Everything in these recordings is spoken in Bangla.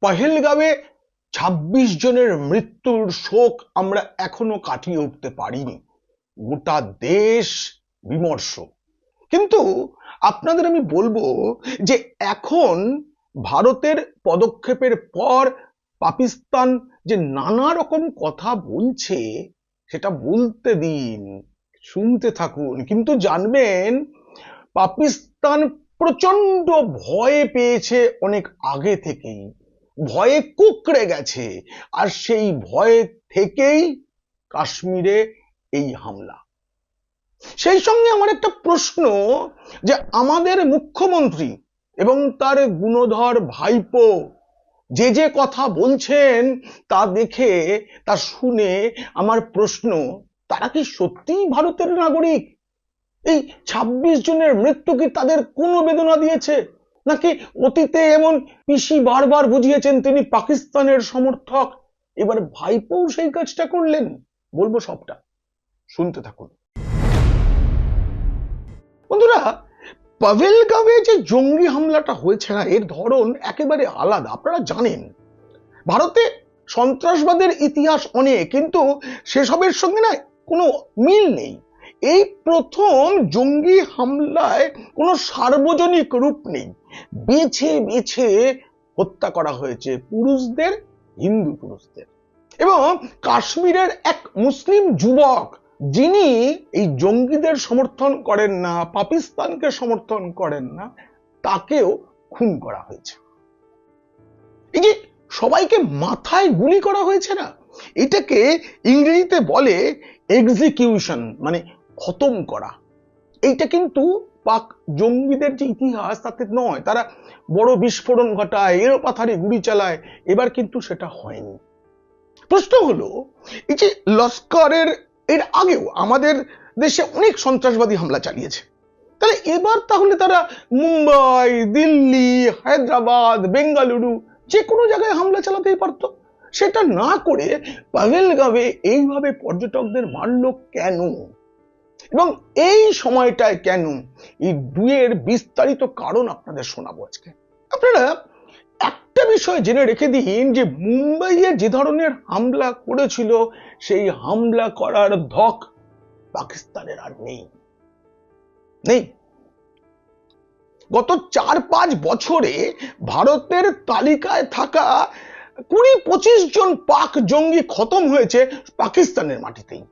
পহেলগাঁওয়ে ছাব্বিশ জনের মৃত্যুর শোক আমরা এখনও কাটিয়ে উঠতে পারিনি। গোটা দেশ বিমর্ষ। কিন্তু আপনাদের আমি বলব যে এখন ভারতের পদক্ষেপের পর পাকিস্তান যে নানা রকম কথা বলছে, সেটা বলতে দিন, শুনতে থাকুন। কিন্তু জানবেন, পাকিস্তান প্রচণ্ড ভয় পেয়েছে অনেক আগে থেকেই। ভয়ে কুকড়ে গেছে। আর সেই ভয়ে থেকেই কাশ্মীরে এই হামলা। সেই সঙ্গে আমার একটা প্রশ্ন যে আমাদের মুখ্যমন্ত্রী এবং তার গুণধর ভাইপো যে যে কথা বলছেন তা দেখে, তা শুনে আমার প্রশ্ন, তারা কি সত্যিই ভারতের নাগরিক? এই ২৬ জনের মৃত্যু কি তাদের কোনো বেদনা দিয়েছে? নাকি অতীতে এমন পিসি বারবার বুঝিয়েছেন তিনি পাকিস্তানের সমর্থক? এবার ভাইপো সেই কাজটা করলেন। বলব সবটা। শুনতে থাকুন। বন্ধুরা পাভেলগাঁওয়ে যে জঙ্গি হামলাটা হয়েছে না, এর ধরন একেবারে আলাদা, আপনারা জানেন। ভারতে সন্ত্রাসবাদের ইতিহাস অনেক, কিন্তু সেসবের সঙ্গে না কোনো মিল নেই। এই প্রথম জঙ্গি হামলায় কোনো সার্বজনিক রূপ নেই। বেছে বেছে হত্যা করা হয়েছে পুরুষদের, হিন্দু পুরুষদের। এবং কাশ্মীরের এক মুসলিম যুবক, যিনি এই জঙ্গিদের সমর্থন করেন না, পাকিস্তানকে সমর্থন করেন না, তাকেও খুন করা হয়েছে। এই যে সবাইকে মাথায় গুলি করা হয়েছে না, এটাকে ইংরেজিতে বলে এক্সিকিউশন মানে খতম করা। এইটা কিন্তু পাক জঙ্গিদের যে ইতিহাস তাতে নয়, তারা বড় বিস্ফোরণ ঘটায় এরও পাথারে গুলি চালায়, এবার কিন্তু সেটা হয়নি। প্রশ্ন হলো, এই যে লস্করের, এর আগেও আমাদের দেশে অনেক সন্ত্রাসবাদী হামলা চালিয়েছে। তাহলে এবার তাহলে তারা মুম্বাই, দিল্লি, হায়দ্রাবাদ, বেঙ্গালুরু যে কোনো জায়গায় হামলা চালাতেই পারতো। সেটা না করে পাভেলগাঁওয়ে এইভাবে পর্যটকদের মারল কেন? এবং এই সময়টায় কেন এই দুয়ের বিস্তারিত কারণ আপনাদের শোনাবো আজকে? আপনারা একটা বিষয় জেনে রেখে দিন যে মুম্বাইয়ে যে ধরনের হামলা করেছিল, সেই হামলা করার ধক পাকিস্তানের আর নেই। নেই। গত চার পাঁচ বছরে ভারতের তালিকায় থাকা কুড়ি পঁচিশ জন পাক জঙ্গি খতম হয়েছে পাকিস্তানের মাটিতেই।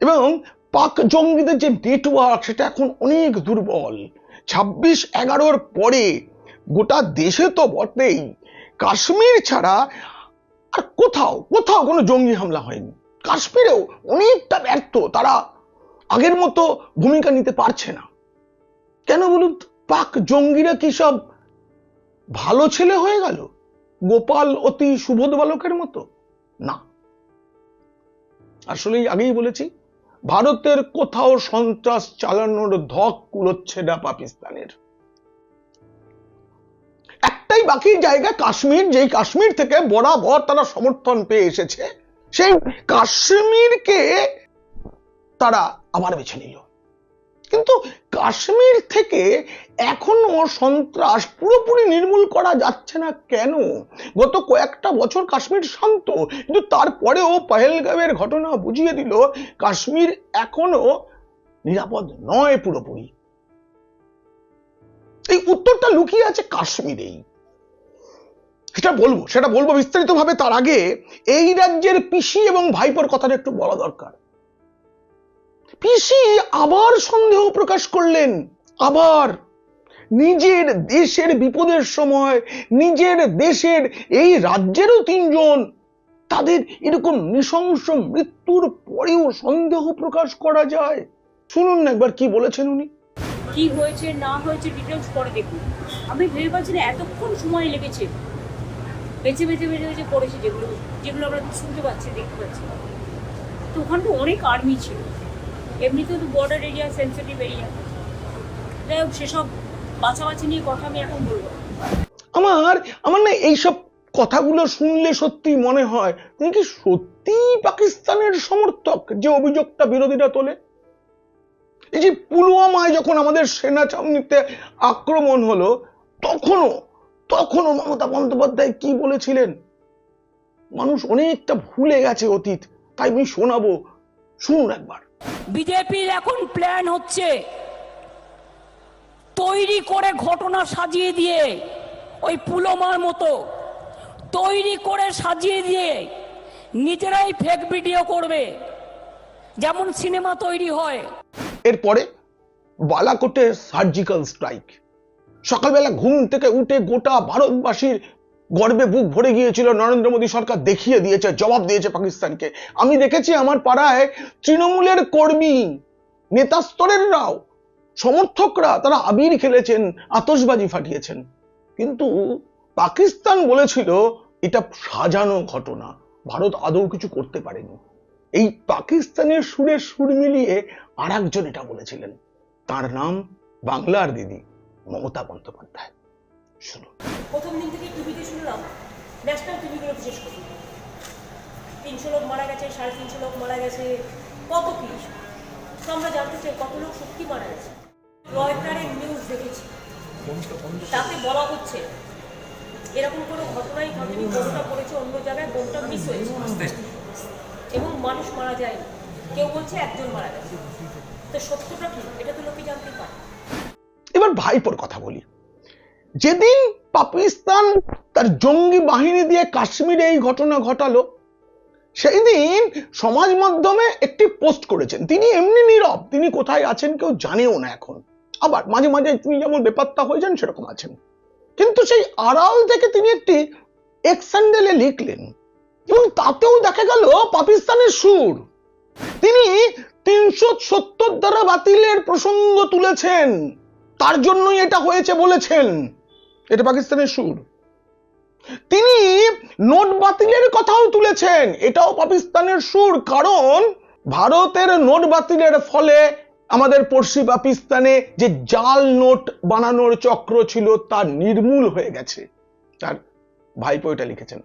এবং পাক জঙ্গিদের যে নেটওয়ার্ক সেটা এখন অনেক দুর্বল। ছাব্বিশ এগারোর পরে গোটা দেশে তো বটেই। কাশ্মীর ছাড়া আর কোথাও কোথাও কোনো জঙ্গি হামলা হয়নি। কাশ্মীরেও অনেকটা ব্যর্থ, তারা আগের মতো ভূমিকা নিতে পারছে না। কেন বলুন পাক জঙ্গিরা কি সব ভালো ছেলে হয়ে গেল? গোপাল, অতি সুবোধ বালকের মতো? না। আসলেই আগেই বলেছি ভারতের কোথাও সন্ত্রাস চালানোর ধক কুলোচ্ছে না পাকিস্তানের। একটাই বাকি জায়গা কাশ্মীর, যেই কাশ্মীর থেকে বরাবর তারা সমর্থন পেয়ে এসেছে, সেই কাশ্মীরকে তারা আবার বেছে নিল। কিন্তু কাশ্মীর থেকে এখনও সন্ত্রাস পুরোপুরি নির্মূল করা যাচ্ছে না কেন? গত কয়েকটা বছর কাশ্মীর শান্ত, কিন্তু তারপরেও পহেলগাঁওয়ের ঘটনা বুঝিয়ে দিল, কাশ্মীর এখনও নিরাপদ নয় পুরোপুরি। এই উত্তরটা লুকিয়ে আছে কাশ্মীরেই। সেটা বলব সেটা বলব বিস্তারিত ভাবে তার আগে এই রাজ্যের পিসি এবং ভাইপোর কথাটা একটু বলা দরকার। পিসি আবার সন্দেহ প্রকাশ করলেন। আবার নিজের দেশের বিপদের সময়, নিজের দেশের এই রাজ্যেরও তিনজন, তাদের এরকম নৃশংস মৃত্যুর পরেও সন্দেহ প্রকাশ করা যায়। শুনুন না একবার কি বলেছেন উনি। কি হয়েছে, না হয়েছে ডিটেলস পরে দেখুন। আমি ভেবে পাচ্ছি না এতক্ষণ সময় লেগেছে। বেছে বেছে বেছে বেছে পড়েছে যেগুলো যেগুলো আমরা শুনতে পাচ্ছি, দেখতে পাচ্ছি। তো ওখানটা অনেক আর্মি ছিল। এমনিতেও তো বর্ডার এরিয়া সেন্সিটিভ এরিয়া যাই হোক, সেসব বাছাবাছি নিয়ে কথা আমি এখন বলব। আমার আমার না এইসব কথাগুলো শুনলে সত্যি মনে হয় তিনি কি সত্যি পাকিস্তানের সমর্থক যে অভিযোগটা বিরোধীরা তোলে? এই যে পুলওয়ামায় যখন আমাদের সেনা চাউনিতে আক্রমণ হলো, তখনও তখনও মমতা বন্দ্যোপাধ্যায় কি বলেছিলেন? মানুষ অনেকটা ভুলে গেছে অতীত। তাই আমি শোনাবো। শুনুন একবার। বিজেপির এখন প্ল্যান হচ্ছে তৈরি করে ঘটনা সাজিয়ে দিয়ে ওই পুলমার মতো তৈরি করে সাজিয়ে দিয়ে নিজেরাই ফেক ভিডিও করবে। যেমন সিনেমা তৈরি হয়। এরপরে বালাকোটে সার্জিক্যাল স্ট্রাইক সকালবেলা ঘুম থেকে উঠে গোটা ভারতবাসীর গর্বে বুক ভরে গিয়েছিল, নরেন্দ্র মোদী সরকার দেখিয়ে দিয়েছে, জবাব দিয়েছে পাকিস্তানকে। আমি দেখেছি আমার পাড়ায় তৃণমূলের কর্মী, নেতা স্তরেররাও সমর্থকরা, তারা আবির খেলেছেন, আতশবাজি ফাটিয়েছেন। কিন্তু পাকিস্তান বলেছিল, এটা সাজানো ঘটনা, ভারত আদৌ কিছু করতে পারেনি। এই পাকিস্তানের সুরে সুর মিলিয়ে আর একজন এটা বলেছিলেন, তার নাম বাংলার দিদি মমতা বন্দ্যোপাধ্যায়। শুনুন। প্রথম দিন থেকে টিভিতে শুনলাম ন্যাশনাল টিভিগুলো বিশেষ করে। তিনশো লোক মারা গেছে সাড়ে তিনশো লোক মারা গেছে কত কি? তো আমরা জানতে চাই কত লোক সত্যি মারা গেছে? রয়টারের নিউজ দেখেছি। তাতে বলা হচ্ছে এরকম কোনো ঘটনাই ঘটেনি বোমটা পড়েছে অন্য জায়গায় বোমটা মিস হয়েছে। এবং মানুষ মারা যায়নি। কেউ বলছে একজন মারা গেছে। তো সত্যটা কি? এটা তো লোকে জানতে পারে। এবার ভাইপোর কথা বলি। যেদিন পাকিস্তান তার জঙ্গি বাহিনী দিয়ে কাশ্মীরে এই ঘটনা ঘটালো সেই দিন সমাজ মাধ্যমে একটি পোস্ট করেছেন। তিনি এমনি নীরব, তিনি কোথায় আছেন কেউ জানেও না এখন। আবার মাঝে মাঝে তিনি যেমন বেপাত্তা হয়ে যান, সেরকম আছেন। কিন্তু সেই আড়াল থেকে তিনি একটি এক্সান্ডেলে লিখলেন এবং তাতেও দেখা গেল পাকিস্তানের সুর। তিনি তিনশো সত্তর দ্বারা বাতিলের প্রসঙ্গ তুলেছেন। তার জন্যই এটা হয়েছে বলেছেন। এটা পাকিস্তানের সুর। তিনি নোট বাতিলের কথাও তুলেছেন। এটাও পাকিস্তানের সুর, কারণ ভারতের নোট বাতিলের ফলে আমাদের পড়শি পাকিস্তানে যে জাল নোট বানানোর চক্র ছিল, তা নির্মূল হয়ে গেছে। তার ভাইপো এটা লিখেছেন।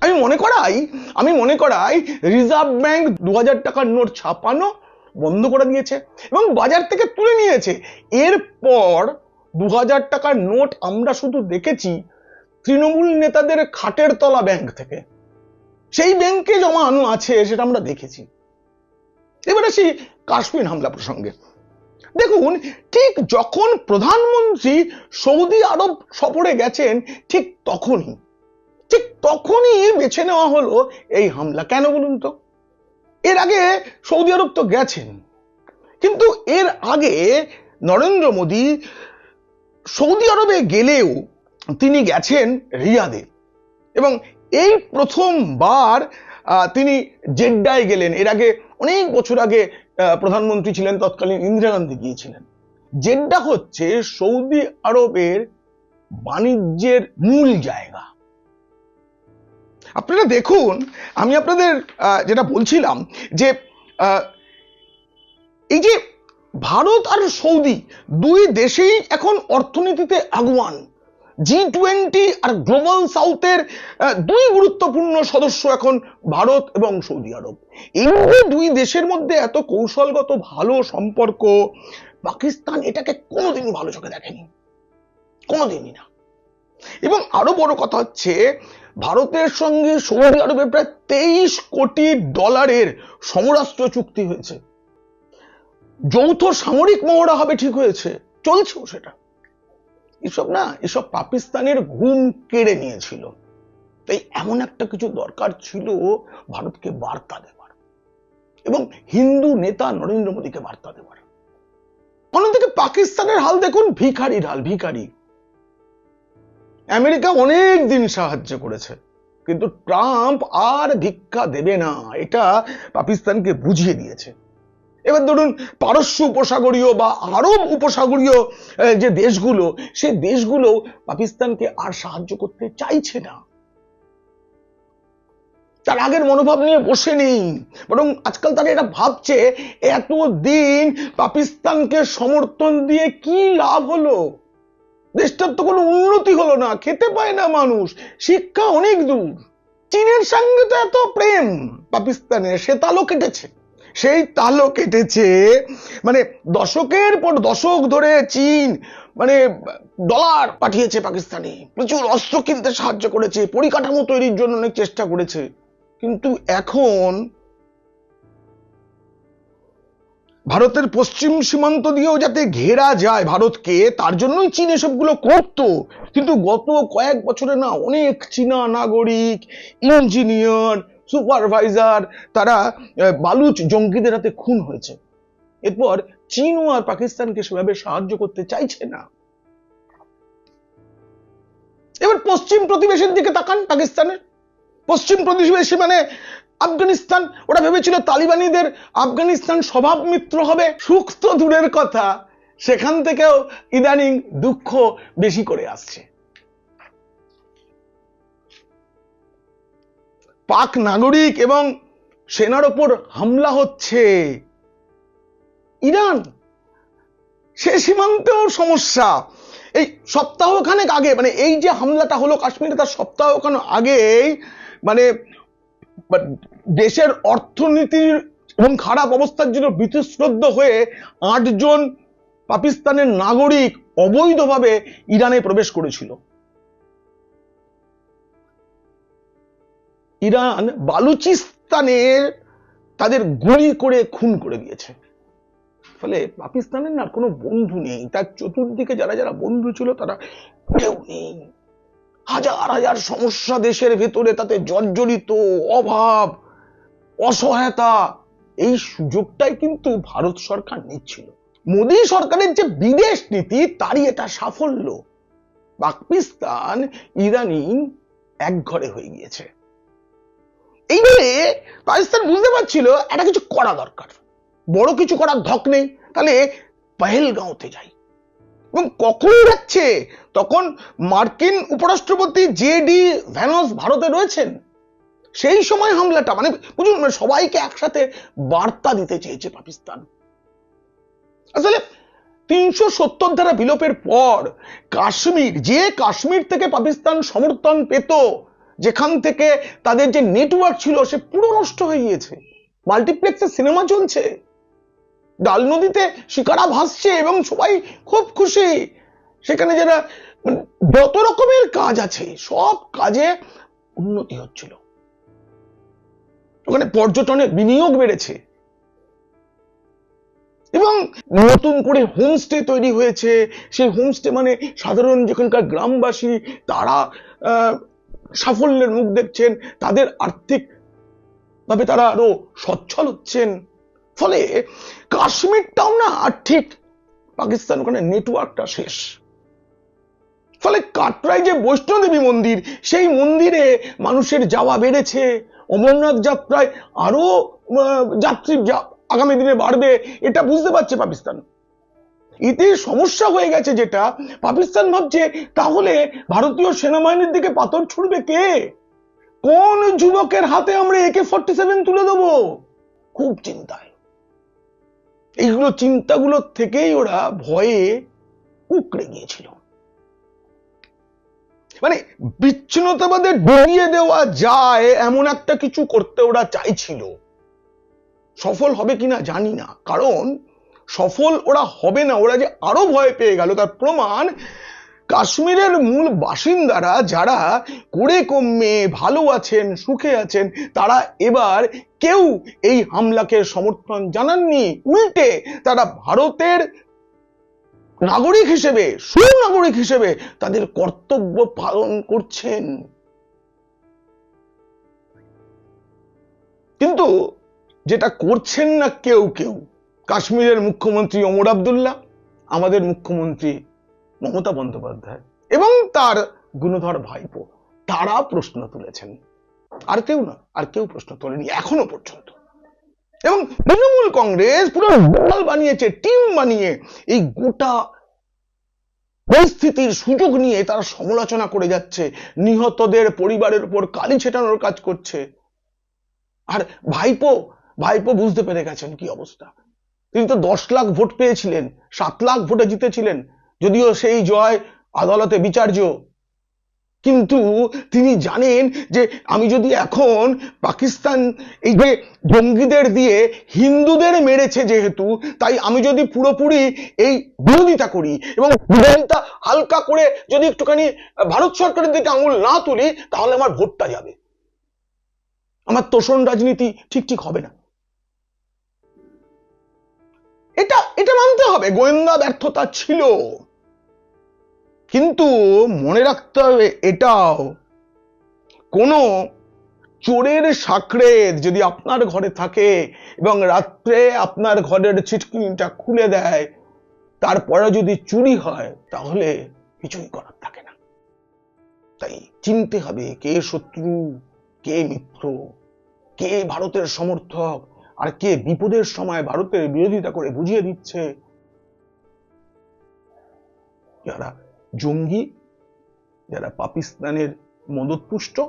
আমি মনে করাই, আমি মনে করাই, রিজার্ভ ব্যাংক দু হাজার টাকার নোট ছাপানো বন্ধ করে দিয়েছে এবং বাজার থেকে তুলে নিয়েছে। এরপর দু হাজার টাকার নোট আমরা শুধু দেখেছি তৃণমূল নেতাদের খাটের তলা ব্যাংক থেকে। সেই ব্যাংকে জমানো আছে সেটা আমরা দেখেছি। এবার আসি কাশ্মীর হামলা প্রসঙ্গে। দেখুন, ঠিক যখন প্রধানমন্ত্রী সৌদি আরব সফরে গেছেন, ঠিক তখনই ঠিক তখনই বেছে নেওয়া হলো এই হামলা। কেন বলুন তো? এর আগে সৌদি আরব তো গেছেন। কিন্তু এর আগে নরেন্দ্র মোদী সৌদি আরবে গেলেও তিনি গেছেন রিয়াদে। এবং এই প্রথমবার তিনি জেড্ডায় গেলেন। এর আগে অনেক বছর আগে প্রধানমন্ত্রী ছিলেন, তৎকালীন ইন্দিরা গান্ধী গিয়েছিলেন। জেড্ডা হচ্ছে সৌদি আরবের বাণিজ্যের মূল জায়গা। আপনারা দেখুন, আমি আপনাদের যেটা বলছিলাম যে এই যে ভারত আর সৌদি দুই দেশেই এখন অর্থনীতিতে আগুয়ান। জি টোয়েন্টি আর গ্লোবাল সাউথের দুই গুরুত্বপূর্ণ সদস্য এখন ভারত এবং সৌদি আরব। এই দুই দেশের মধ্যে এত কৌশলগত ভালো সম্পর্ক, পাকিস্তান এটাকে কোনোদিনই ভালো চোখে দেখেনি। কোনোদিনই না। এবং আরও বড় কথা হচ্ছে, ভারতের সঙ্গে সৌদি আরবে প্রায় তেইশ কোটি ডলারের সমরাস্ত্র চুক্তি হয়েছে। যৌথ সামরিক মহড়া হবে ঠিক হয়েছে। চলছেও সেটা। এসব না, এসব পাকিস্তানের ঘুম কেড়ে নিয়েছিল। তাই এমন একটা কিছু দরকার ছিল, ভারতকে বার্তা দেবার। এবং হিন্দু নেতা নরেন্দ্র মোদীকে বার্তা দেবার। অন্যদিকে পাকিস্তানের হাল দেখুন, ভিখারির হাল, ভিখারি। আমেরিকা অনেক দিন সাহায্য করেছে, কিন্তু ট্রাম্প আর ভিক্ষা দেবে না, এটা পাকিস্তানকে বুঝিয়ে দিয়েছে। এবার ধরুন পারস্য উপসাগরীয় বা আরব উপসাগরীয় যে দেশগুলো, সে দেশগুলো পাকিস্তানকে আর সাহায্য করতে চাইছে না। তার আগের মনোভাব নিয়ে বসে নেই। বরং আজকাল তারা এটা ভাবছে, এতদিন পাকিস্তানকে সমর্থন দিয়ে কি লাভ হলো? দেশটার তো কোনো উন্নতি হলো না, খেতে পায় না মানুষ, শিক্ষা অনেক দূর। চীনের সঙ্গে তো এত প্রেম পাকিস্তানের, সে তালও কেটেছে। সেই তালও কেটেছে। মানে দশকের পর দশক ধরে চীন মানে ডলার পাঠিয়েছে পাকিস্তানে। প্রচুর অস্ত্র কিনতে সাহায্য করেছে, পরিকাঠামো তৈরির জন্য অনেক চেষ্টা করেছে। কিন্তু এখন ভারতের পশ্চিম সীমান্ত দিয়েও যাতে ঘেরা যায় ভারতকে, তার জন্যই চীন এসবগুলো করতো। কিন্তু গত কয়েক বছরে না অনেক চীনা নাগরিক, ইঞ্জিনিয়ার সুপারভাইজার, তারা বালুচ জঙ্গিদের হাতে খুন হয়েছে। এরপর চীনও আর পাকিস্তানকে সেভাবে সাহায্য করতে চাইছে না। এবার পশ্চিম প্রতিবেশীর দিকে তাকান পাকিস্তানের পশ্চিম প্রতিবেশী মানে আফগানিস্তান। ওরা ভেবেছিল তালিবানিদের আফগানিস্তান স্বভাব মিত্র হবে। সুখ তো দূরের কথা। সেখান থেকেও ইদানিং দুঃখ বেশি করে আসছে। পাক নাগরিক এবং সেনার ওপর হামলা হচ্ছে। ইরান, সে সীমান্তেও সমস্যা। এই সপ্তাহখানেক আগে মানে এই যে হামলাটা হলো কাশ্মীরে তার সপ্তাহখানেক আগেই মানে দেশের অর্থনীতির এবং খারাপ অবস্থার জন্য বিতশ্রদ্ধ হয়ে আটজন পাকিস্তানের নাগরিক অবৈধভাবে ইরানে প্রবেশ করেছিল। ইরান বালুচিস্তানের তাদের গুলি করে খুন করে দিয়েছে। ফলে পাকিস্তানের না কোনো বন্ধু নেই। তার চতুর্দিকে যারা যারা বন্ধু ছিল, তারা কেউ নেই। হাজার হাজার সমস্যা দেশের ভেতরে তাতে জর্জরিত, অভাব, অসহায়তা, এই সুযোগটাই কিন্তু ভারত সরকার নিচ্ছিল। মোদী সরকারের যে বিদেশ নীতি, তারই এটা সাফল্য। পাকিস্তান ইরানিং এক ঘরে হয়ে গিয়েছে। এইবারে পাকিস্তান বুঝতে পারছিল একটা কিছু করা দরকার। বড় কিছু করার ধক নেই। তাহলে পেহেলগাঁওতে যাই। এবং কখন যাচ্ছে? তখন মার্কিন উপরাষ্ট্রপতি জে ডি ভ্যানস ভারতে রয়েছেন। সেই সময় হামলাটা মানে বুঝুন মানে সবাইকে একসাথে বার্তা দিতে চেয়েছে পাকিস্তান। আসলে তিনশো সত্তর ধারা বিলোপের পর কাশ্মীর, যে কাশ্মীর থেকে পাকিস্তান সমর্থন পেত যেখান থেকে তাদের যে নেটওয়ার্ক ছিল, সে পুরো নষ্ট হয়ে গিয়েছে। মাল্টিপ্লেক্সে সিনেমা চলছে। ডাল নদীতে শিকারা ভাসছে এবং সবাই খুব খুশি। সেখানে যারা মানে যত রকমের কাজ আছে, সব কাজে উন্নতি হচ্ছিল। ওখানে পর্যটনের বিনিয়োগ বেড়েছে। এবং নতুন করে হোমস্টে তৈরি হয়েছে। সেই হোমস্টে মানে সাধারণ যেখানকার গ্রামবাসী, তারা সাফল্যের মুখ দেখছেন, তাদের আর্থিক ভাবে তারা আরও সচ্ছল হচ্ছেন। ফলে কাশ্মীরটাও না আর ঠিক পাকিস্তান ওখানে নেটওয়ার্কটা শেষ। ফলে কাটরায় যে বৈষ্ণোদেবী মন্দির, সেই মন্দিরে মানুষের যাওয়া বেড়েছে। অমরনাথ যাত্রায় আরও যাত্রী আগামী দিনে বাড়বে, এটা বুঝতে পারছে পাকিস্তান। এতে সমস্যা হয়ে গেছে যেটা। পাকিস্তান ভাবছে, তাহলে ভারতীয় সেনাবাহিনীর দিকে পাথর ছুড়বে কে? কোন যুবকের হাতে আমরা একে ফর্টি সেভেন তুলে দেবো? খুব চিন্তায়। এইগুলো চিন্তাগুলো থেকেই ওরা ভয়ে উকড়ে গিয়েছিল মানে বিচ্ছিন্নতাবাদে ডরিয়ে দেওয়া যায় এমন একটা কিছু করতে ওরা চাইছিল। সফল হবে কিনা জানি না। কারণ সফল ওরা হবে না, ওরা যে আরও ভয় পেয়ে গেল, তার প্রমাণ কাশ্মীরের মূল বাসিন্দারা যারা করে কমে ভালো আছেন, সুখে আছেন, তারা এবার কেউ এই হামলাকে সমর্থন জানাননি। উল্টে তারা ভারতের নাগরিক হিসেবে, সুনাগরিক হিসেবে তাদের কর্তব্য পালন করছেন। কিন্তু যেটা করছেন না কেউ কেউ কাশ্মীরের মুখ্যমন্ত্রী ওমর আবদুল্লাহ, আমাদের মুখ্যমন্ত্রী মমতা বন্দ্যোপাধ্যায় এবং তার গুণধর ভাইপো, তারা প্রশ্ন তুলেছেন। আর কেউ না আর কেউ প্রশ্ন তোলেনি এখনও পর্যন্ত। এবং তৃণমূল কংগ্রেস পুরো দল বানিয়েছে, টিম বানিয়ে এই গোটা পরিস্থিতির সুযোগ নিয়ে তারা সমালোচনা করে যাচ্ছে, নিহতদের পরিবারের উপর কালি ছেটানোর কাজ করছে। আর ভাইপো ভাইপো বুঝতে পেরে গেছেন কি অবস্থা। তিনি তো দশ লাখ ভোট পেয়েছিলেন, সাত লাখ ভোটে জিতেছিলেন, যদিও সেই জয় আদালতে বিচার্য। কিন্তু তিনি জানেন যে আমি যদি এখন পাকিস্তান এই যে জঙ্গিদের দিয়ে হিন্দুদের মেরেছে যেহেতু, তাই আমি যদি পুরোপুরি এই বিরোধিতা করি এবং বিরোধিতা হালকা করে যদি একটুখানি ভারত সরকারের দিকে আঙুল না তুলি, তাহলে আমার ভোটটা যাবে। আমার তোষণ রাজনীতি ঠিক ঠিক হবে না। এটা এটা মানতে হবে, গোয়েন্দা ব্যর্থতা ছিল। কিন্তু মনে রাখতে হবে এটাও, কোনো চোরের সাকরেত যদি আপনার ঘরে থাকে এবং রাত্রে আপনার ঘরের ছিটকিনিটা খুলে দেয়, তারপরে যদি চুরি হয়, তাহলে কিছুই করার থাকে না। তাই চিনতে হবে কে শত্রু, কে মিত্র, কে ভারতের সমর্থক আর কে বিপদের সময় ভারতের বিরোধিতা করে বুঝিয়ে দিচ্ছে? যারা জঙ্গি, যারা পাকিস্তানের মদতপুষ্ট,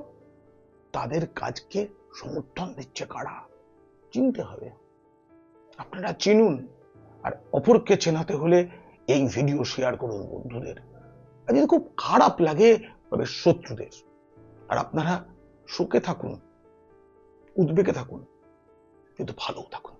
তাদের কাজকে সমর্থন দিচ্ছে কারা? চিনতে হবে। আপনারা চিনুন। আর অপরকে চেনাতে হলে এই ভিডিও শেয়ার করুন বন্ধুদের। আর যদি খুব খারাপ লাগে, তবে শত্রুদের। আর আপনারা সুখে থাকুন, উদ্বেগে থাকুন। কিন্তু ভালো থাকুন।